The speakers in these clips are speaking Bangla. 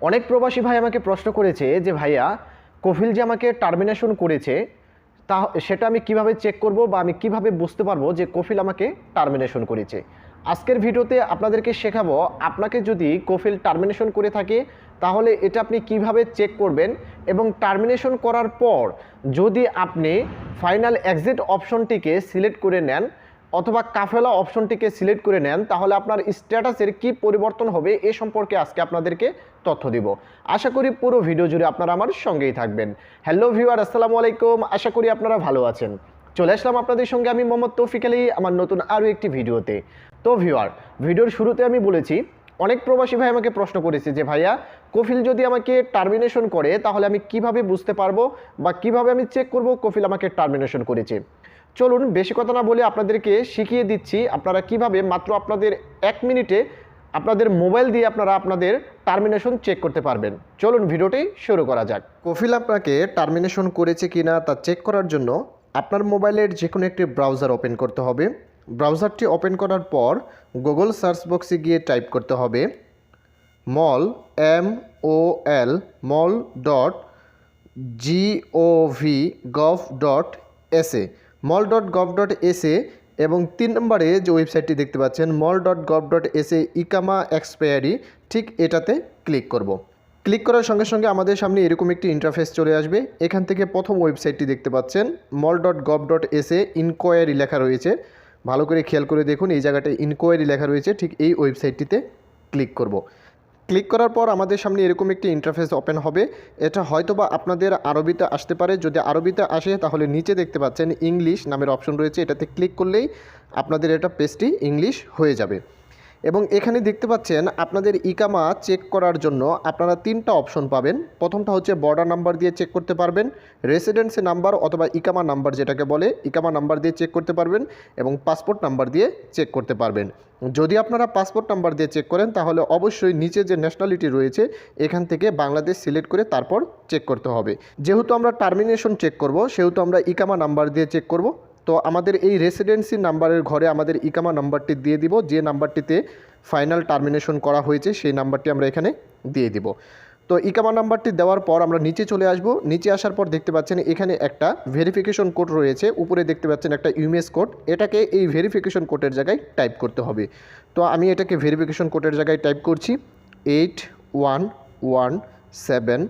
অনেক প্রবাসী ভাই আমাকে প্রশ্ন করেছে যে, ভাইয়া কফিল যে আমাকে টার্মিনেশন করেছে, তা সেটা আমি কীভাবে চেক করব বা আমি কীভাবে বুঝতে পারব যে কফিল আমাকে টার্মিনেশন করেছে? আজকের ভিডিওতে আপনাদেরকে শেখাবো, আপনাকে যদি কফিল টার্মিনেশন করে থাকে, তাহলে এটা আপনি কীভাবে চেক করবেন এবং টার্মিনেশন করার পর যদি আপনি ফাইনাল এক্সিট অপশনটিকে সিলেক্ট করে নেন অথবা কাফেলা অপশনটিকে সিলেক্ট করে নেন, তাহলে আপনার স্ট্যাটাসের কি পরিবর্তন হবে এ সম্পর্কে আজকে আপনাদেরকে তথ্য দিব। আশা করি পুরো ভিডিও জুড়ে আপনারা আমার সঙ্গেই থাকবেন। হ্যালো ভিউয়ার আসসালামু আলাইকুম। আশা করি আপনারা ভালো আছেন। চলে আসলাম আপনাদের সঙ্গে আমি মোহাম্মদ তৌফিক আলী, আমার নতুন আরও একটি ভিডিওতে। তো ভিউয়ার ভিডিওর শুরুতে আমি বলেছি অনেক প্রবাসী ভাই আমাকে প্রশ্ন করেছে যে, ভাইয়া, কফিল যদি আমাকে টার্মিনেশন করে, তাহলে আমি কীভাবে বুঝতে পারব বা কীভাবে আমি চেক করব কফিল আমাকে টার্মিনেশন করেছে? চলুন, বেশি কথা না বলে আপনাদেরকে শিখিয়ে দিচ্ছি আপনারা কীভাবে মাত্র আপনাদের এক মিনিটে আপনাদের মোবাইল দিয়ে আপনারা আপনাদের টার্মিনেশন চেক করতে পারবেন। চলুন, ভিডিওটি শুরু করা যাক। কফিল আপনাকে টার্মিনেশন করেছে কিনা তা চেক করার জন্য আপনার মোবাইলের যে কোনো একটি ব্রাউজার ওপেন করতে হবে। ব্রাউজারটি ওপেন করার পর গুগল সার্চ বক্সে গিয়ে টাইপ করতে হবে mol M O L, mol dot GOV gov dot SA mol dot gov dot SA এবং তিন নম্বরে যে ওয়েবসাইটটি দেখতে পাচ্ছেন, mol dot gov dot SA ইকামা expiry, ঠিক এটাতে ক্লিক করব। ক্লিক করার সঙ্গে সঙ্গে আমাদের সামনে এরকম একটি ইন্টারফেস চলে আসবে। এখান থেকে প্রথম ওয়েবসাইটটি দেখতে পাচ্ছেন, mol dot gov dot SA inquiry লেখা রয়েছে। ভালো করে খেয়াল করে দেখুন, এই জায়গাটায় ইনকোয়ারি লেখা রয়েছে, ঠিক এই ওয়েবসাইটটিতে ক্লিক করব। ক্লিক করার পর আমাদের সামনে এরকম একটি ইন্টারফেস ওপেন হবে। এটা হয়তো বা আপনাদের আরবিতে আসতে পারে। যদি আরবিতে আসে, তাহলে নিচে দেখতে পাচ্ছেন ইংলিশ নামের অপশন রয়েছে। এটাতে ক্লিক করলেই আপনাদের এটা পেজটি ইংলিশ হয়ে যাবে। এবং এখানে দেখতে পাচ্ছেন আপনাদের ইকামা চেক করার জন্য আপনারা তিনটা অপশন পাবেন। প্রথমটা হচ্ছে বর্ডার নাম্বার দিয়ে চেক করতে পারবেন রেসিডেন্সি নাম্বার অথবা ইকামা নাম্বার যেটাকে বলে, ইকামা নাম্বার দিয়ে চেক করতে পারবেন এবং পাসপোর্ট নাম্বার দিয়ে চেক করতে পারবেন। যদি আপনারা পাসপোর্ট নাম্বার দিয়ে চেক করেন, তাহলে অবশ্যই নিচে যে ন্যাশনালিটি রয়েছে, এখান থেকে বাংলাদেশ সিলেক্ট করে তারপর চেক করতে হবে। যেহেতু আমরা টার্মিনেশন চেক করব, সেহেতু আমরা ইকামা নাম্বার দিয়ে চেক করব তো আমাদের এই রেসিডেন্সি নাম্বারের ঘরে আমাদের ইকামা নাম্বারটি দিয়ে দিব। যে নাম্বারটিতে ফাইনাল টার্মিনেশন করা হয়েছে, সেই নাম্বারটি আমরা এখানে দিয়ে দিব। তো ইকামা নাম্বারটি দেওয়ার পর আমরা নিচে চলে আসব। নিচে আসার পর দেখতে পাচ্ছেন এখানে একটা ভেরিফিকেশন কোড রয়েছে। উপরে দেখতে পাচ্ছেন একটা ইউএস কোড এটাকে এই ভেরিফিকেশন কোডের জায়গায় টাইপ করতে হবে। তো আমি এটাকে ভেরিফিকেশন কোডের জায়গায় টাইপ করছি। Eight one one seven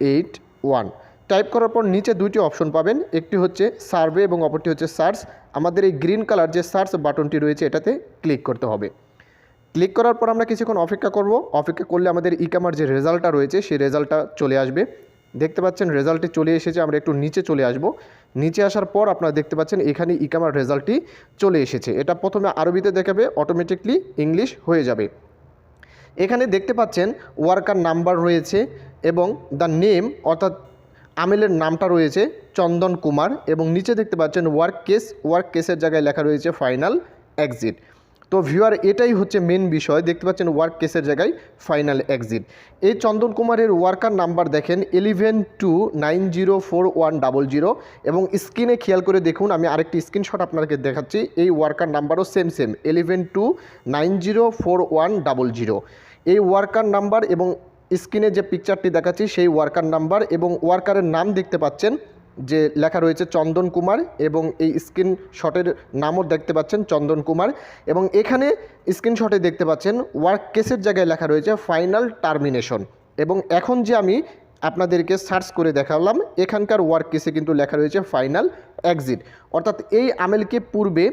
eight one type করার পর নিচে দুইটি অপশন পাবেন। একটি হচ্ছে সার্ভে এবং অপরটি হচ্ছে সার্চ আমাদের এই গ্রিন কালার যে সার্চ বাটনটি রয়েছে, এটাতে ক্লিক করতে হবে। ক্লিক করার পর আমরা কিছুক্ষণ অপেক্ষা করব। অপেক্ষা করলে আমাদের ইকামার যে রেজাল্টটা রয়েছে, সেই রেজাল্টটা চলে আসবে। দেখতে পাচ্ছেন রেজাল্টটি চলে এসেছে, আমরা একটু নিচে চলে আসব। নিচে আসার পর আপনারা দেখতে পাচ্ছেন এখানে ইকামার রেজাল্টটি চলে এসেছে। এটা প্রথমে আরবিতে দেখাবে অটোমেটিকলি ইংলিশ হয়ে যাবে। এখানে দেখতে পাচ্ছেন ওয়ার্কার নাম্বার রয়েছে এবং দ্য নেম অর্থাৎ আমিলের নামটা রয়েছে চন্দন কুমার এবং নিচে দেখতে পাচ্ছেন ওয়ার্ক কেস, ওয়ার্ক কেসের জায়গায় লেখা রয়েছে ফাইনাল এক্সিট। তো ভিউয়ার, এটাই হচ্ছে মেন বিষয়, দেখতে পাচ্ছেন ওয়ার্ক কেসের জায়গায় ফাইনাল এক্সিট। এই চন্দন কুমারের ওয়ার্কার নাম্বার দেখেন eleven two nine zero four one double zero এবং স্ক্রিনে খেয়াল করে দেখুন, আমি আরেকটি স্ক্রিনশট আপনাকে দেখাচ্ছি, এই ওয়ার্কার নাম্বারও same same eleven two nine zero four one double zero এই ওয়ার্কার নাম্বার এবং স্ক্রিনে যে পিকচারটি দেখাচ্ছি, সেই ওয়ার্কার নাম্বার এবং ওয়ার্কারের নাম দেখতে পাচ্ছেন, যে লেখা রয়েছে চন্দন কুমার এবং এই স্ক্রিনশটের নামও দেখতে পাচ্ছেন চন্দন কুমার এবং এখানে স্ক্রিনশটে দেখতে পাচ্ছেন ওয়ার্ক কেসের জায়গায় লেখা রয়েছে ফাইনাল টার্মিনেশন এবং এখন যে আমি আপনাদেরকে সার্চ করে দেখালাম। এখানকার ওয়ার্ক কেসে কিন্তু লেখা রয়েছে ফাইনাল এক্সিট অর্থাৎ এই আমেলকে পূর্বে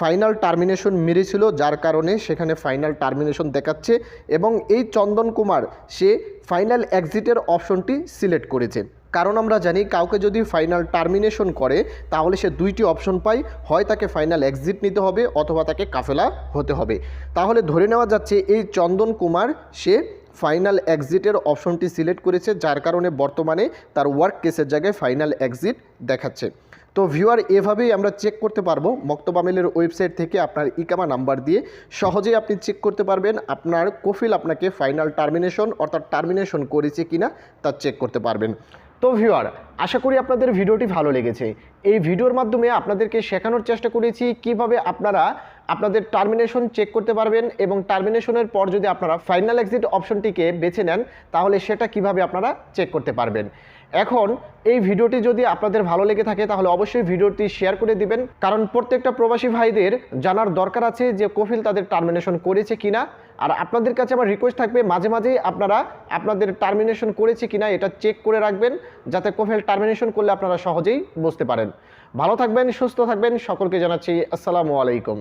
ফাইনাল টার্মিনেশন মেরেছিল, যার কারণে সেখানে ফাইনাল টার্মিনেশন দেখাচ্ছে এবং এই চন্দন কুমার, সে ফাইনাল এক্সিটের অপশনটি সিলেক্ট করেছে। কারণ আমরা জানি, কাউকে যদি ফাইনাল টার্মিনেশন করে, তাহলে সে দুইটি অপশন পায়। হয় তাকে ফাইনাল এক্সিট নিতে হবে, অথবা তাকে কাফেলা হতে হবে। তাহলে ধরে নেওয়া যাচ্ছে, এই চন্দন কুমার, সে ফাইনাল এক্সিটের অপশনটি সিলেক্ট করেছে, যার কারণে বর্তমানে তার ওয়ার্ক কেসের জায়গায় ফাইনাল এক্সিট দেখাচ্ছে। তো ভিউয়ার এভাবেই আমরা চেক করতে পারব। মক্তবামিলের ওয়েবসাইট থেকে আপনার ইকামা নাম্বার দিয়ে সহজেই আপনি চেক করতে পারবেন আপনার কফিল আপনাকে ফাইনাল টার্মিনেশন অর্থাৎ টার্মিনেশন করেছে কিনা তা চেক করতে পারবেন। তো ভিউয়ার আশা করি আপনাদের ভিডিওটি ভালো লেগেছে। এই ভিডিওর মাধ্যমে আপনাদেরকে শেখানোর চেষ্টা করেছি কীভাবে আপনারা আপনাদের টার্মিনেশন চেক করতে পারবেন এবং টার্মিনেশনের পর যদি আপনারা ফাইনাল এক্সিট অপশনটিকে বেছে নেন, তাহলে সেটা কীভাবে আপনারা চেক করতে পারবেন? এখন এই ভিডিওটি যদি আপনাদের ভালো লেগে থাকে, তাহলে অবশ্যই ভিডিওটি শেয়ার করে দিবেন। কারণ প্রত্যেকটা প্রবাসী ভাইদের জানার দরকার আছে যে কফিল তাদের টার্মিনেশন করেছে কিনা। আর আপনাদের কাছে আমার রিকোয়েস্ট থাকবে, মাঝে মাঝেই আপনারা আপনাদের টার্মিনেশন করেছে কিনা এটা চেক করে রাখবেন, যাতে কফিল টার্মিনেশন করলে আপনারা সহজেই বুঝতে পারেন। ভালো থাকবেন, সুস্থ থাকবেন, সকলকে জানাচ্ছি আসসালামু আলাইকুম।